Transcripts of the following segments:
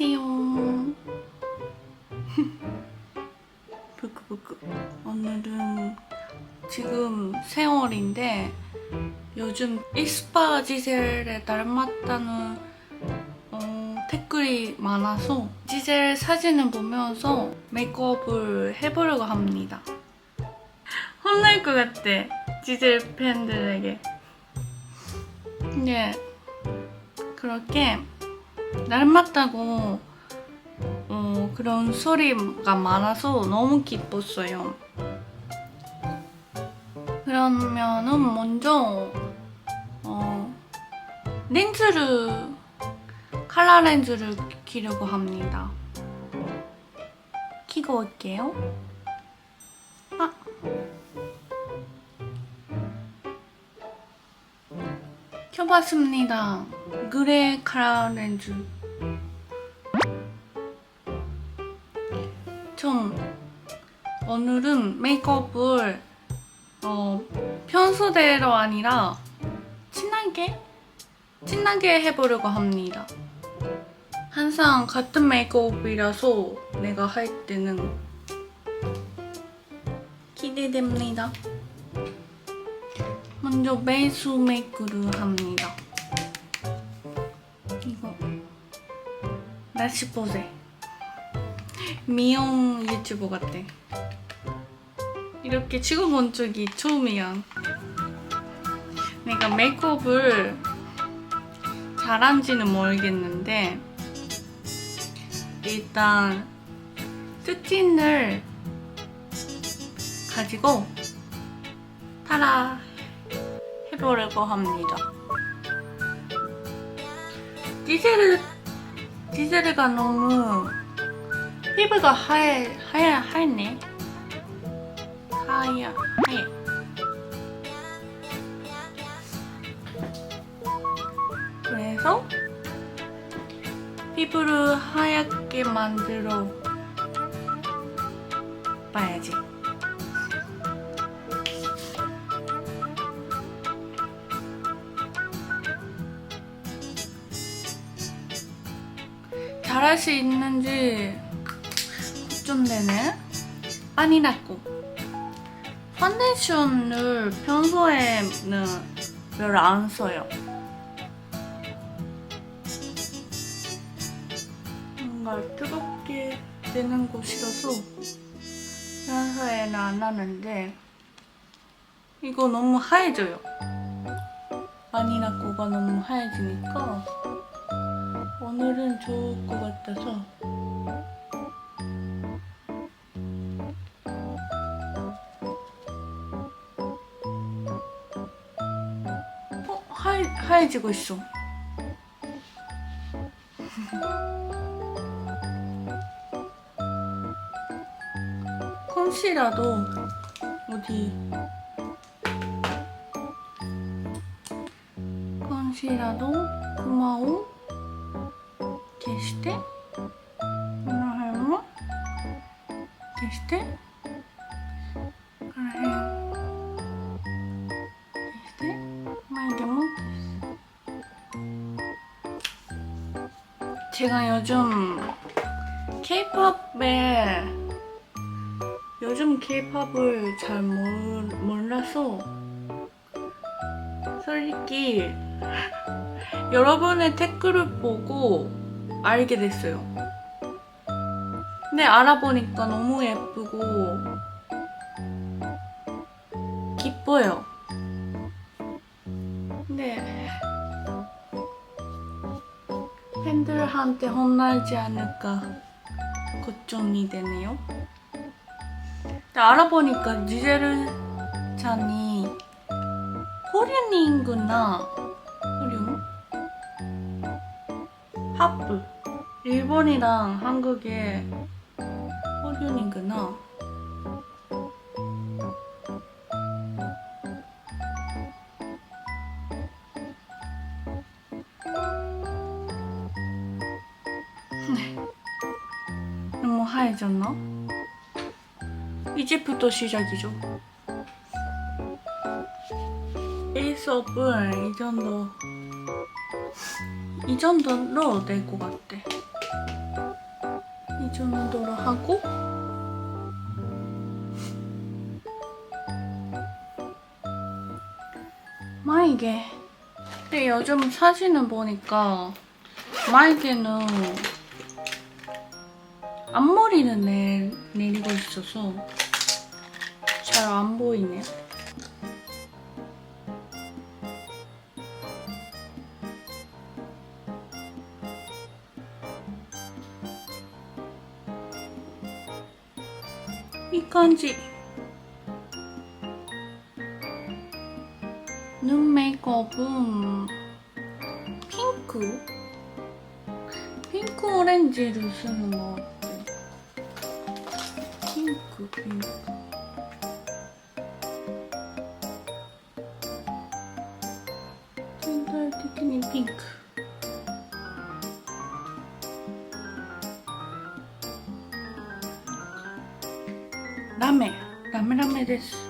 안녕하세요. 부끄부끄. 오늘은 지금 세월인데 요즘 이스파 지젤에 닮았다는 어, 댓글이 많아서 지젤 사진을 보면서 메이크업을 해보려고 합니다. 혼날 것 같아. 지젤 팬들에게. 근데 그렇게 닮았다고 어, 그런 소리가 많아서 너무 기뻤어요. 그러면은 먼저 어, 렌즈를 칼라 렌즈를 끼려고 합니다. 끼고 올게요. 아. 켜봤습니다. 그레이 칼라 렌즈. 좀 오늘은 메이크업을 어, 평소대로 아니라 진하게 진하게 해보려고 합니다. 항상 같은 메이크업이라서 내가 할 때는 기대됩니다. 먼저 베이스 메이크를 합니다. 이거 라시포제 미용 유튜버 같대. 이렇게 찍어본 적이 처음이야. 내가 메이크업을 잘한지는 모르겠는데 일단 스틴을 가지고 따라 해보려고 합니다. 디젤 디젤가 너무 피부가 하얘 하얘 하얘네. 하얘 하얘. 그래서 피부를 하얗게 만들어 봐야지. 잘할 수 있는지 걱정되네. 났고. 파운데이션을 평소에는 별로 안 써요. 뭔가 뜨겁게 되는 거 싫어서 평소에는 안 하는데 이거 너무 하얘져요. 났고가 너무 하얘지니까 오늘은 좋을 것 같아서. 어? 하얘, 하얘지고 있어. 컨실러도 어디. 컨실러도 고마워 este, este, 말개몬. 제가 요즘 케이팝에 요즘 케이팝을 잘 몰, 몰라서 솔직히 여러분의 댓글을 보고 알게 됐어요. 근데 알아보니까 너무 예쁘고 기뻐요. 근데 팬들한테 혼나지 않을까 걱정이 되네요. 근데 알아보니까 지제르 찬이 호륜인구나. 호륜? 하프. 일본이랑 한국의 네. 너무 하얘졌나? 이제부터 시작이죠. 일수업을 이 정도 이 정도로 될것 같아. 이 정도로 하고 마이게. 근데 요즘 사진을 보니까 마이게는 앞머리는 내, 내리고 있어서 잘 안 보이네요. 이感じ 눈 메이크업은 핑크? 핑크 오렌지를 쓰는 것 같아. 핑크, 핑크. 전달적인 핑크. 라메, 라메 라메 です.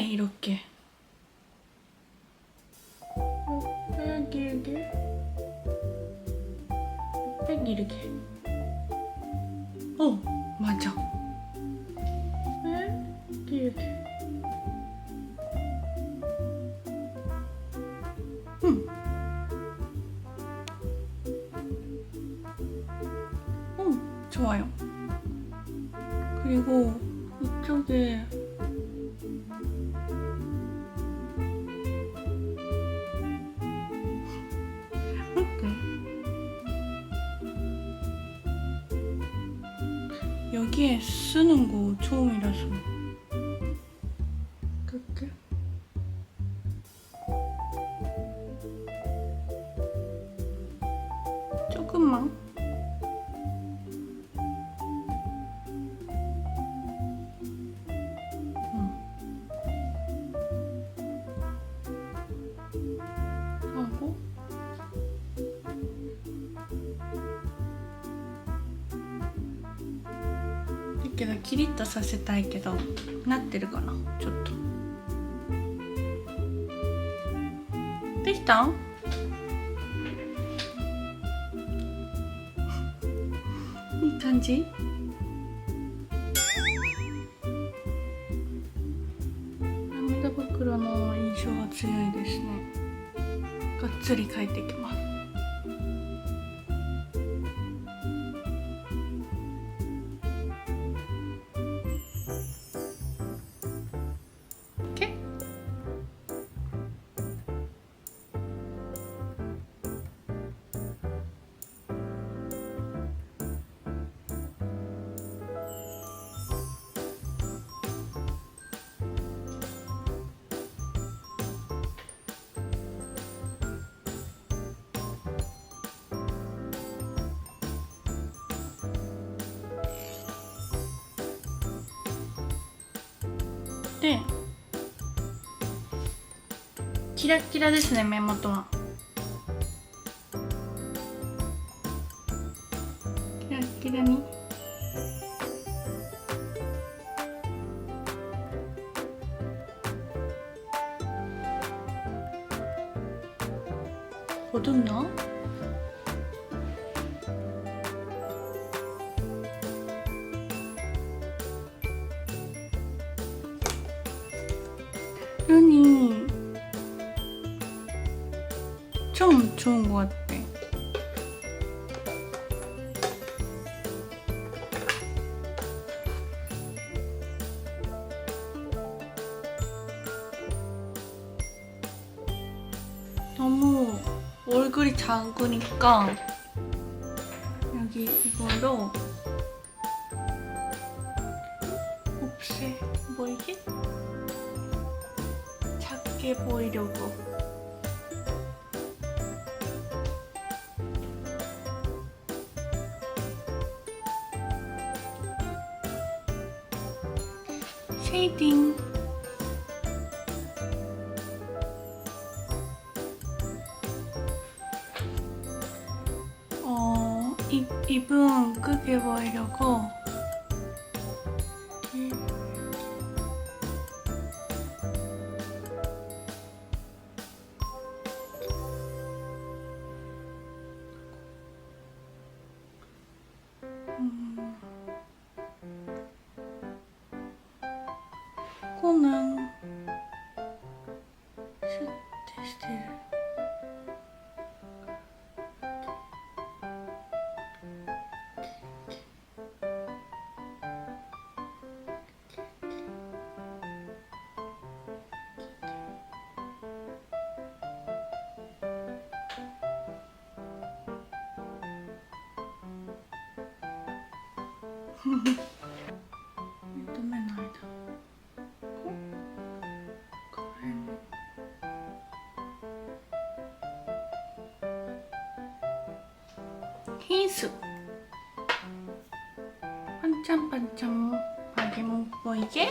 이렇게. 옆에 길게 옆에 길게 어 맞아. 왜 길게 응. 응, 좋아요. 그리고 이쪽에 쓰는 だけどキリッとさせたいけどなってるかな？ちょっと。できたいい感じ？涙袋の印象が強いですね。がっつり描いていきます。でキラッキラですね目元は。キラッキラに。ほとんど？ 너무 얼굴이 작으니까 여기 이걸로 없애 보이게 작게 보이려고. 쉐이딩. 입, 입은 크게 보이려고 이렇게 음. 코는 흰수. 반짝반짝 박이목 보이게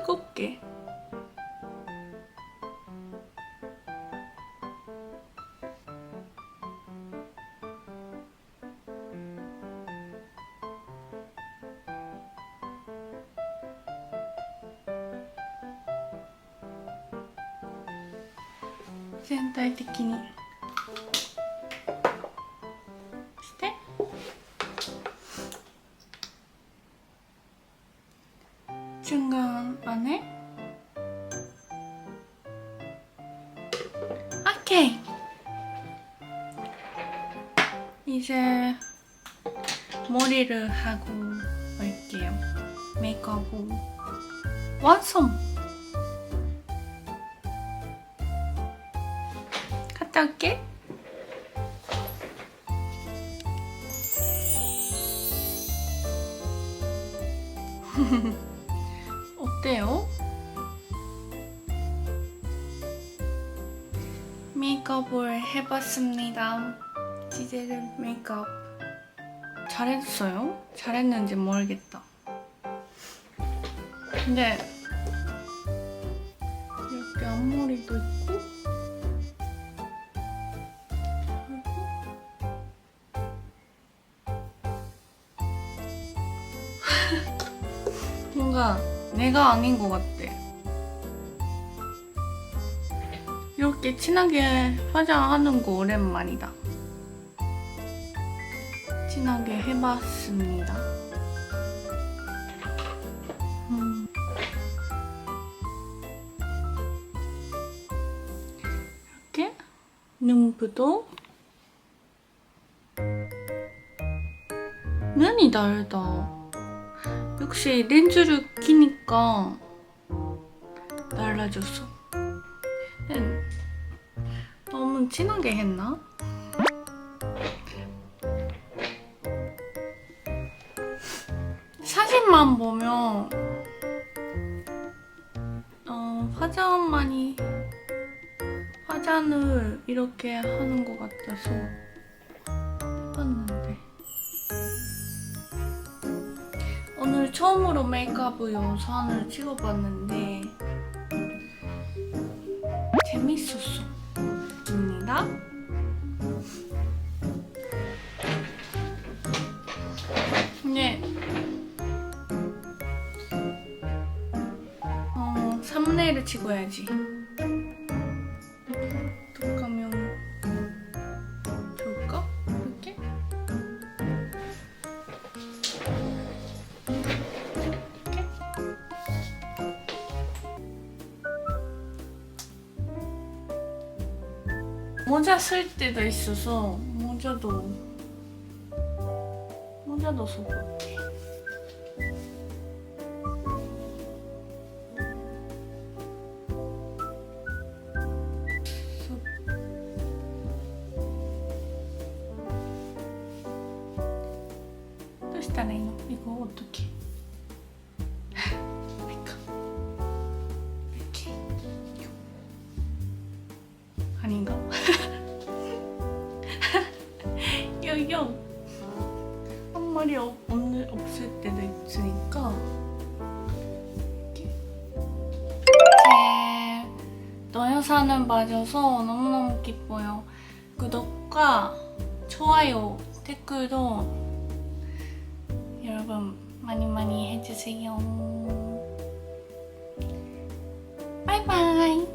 뜨겁게全体的に 중간 안에? 오케이. 이제 머리를 하고 올게요. 메이크업 완성! 갔다 올게 해봤습니다. 지젤 메이크업 잘했어요? 잘했는지 모르겠다. 근데 이렇게 앞머리도 있고 뭔가 내가 아닌 것 같아. 이렇게 진하게 화장하는 거 오랜만이다. 진하게 해봤습니다. 음. 이렇게 눈부도 눈이 다르다. 역시 렌즈를 끼니까 달라졌어. 음, 너무 진하게 했나? 사진만 보면 어, 화장 많이 화장을 이렇게 하는 것 같아서 해봤는데 오늘 처음으로 메이크업 영상을 찍어봤는데 재밌었어. 입니다. 네. 어, 썸네일을 찍어야지. 모자 쓸 때가 있어서 모자도 모자도 쓰고どうしたらいいの이거어떻게 봐줘서 너무너무 기뻐요. 구독과 좋아요 댓글도 여러분 많이 많이 해주세요. 바이바이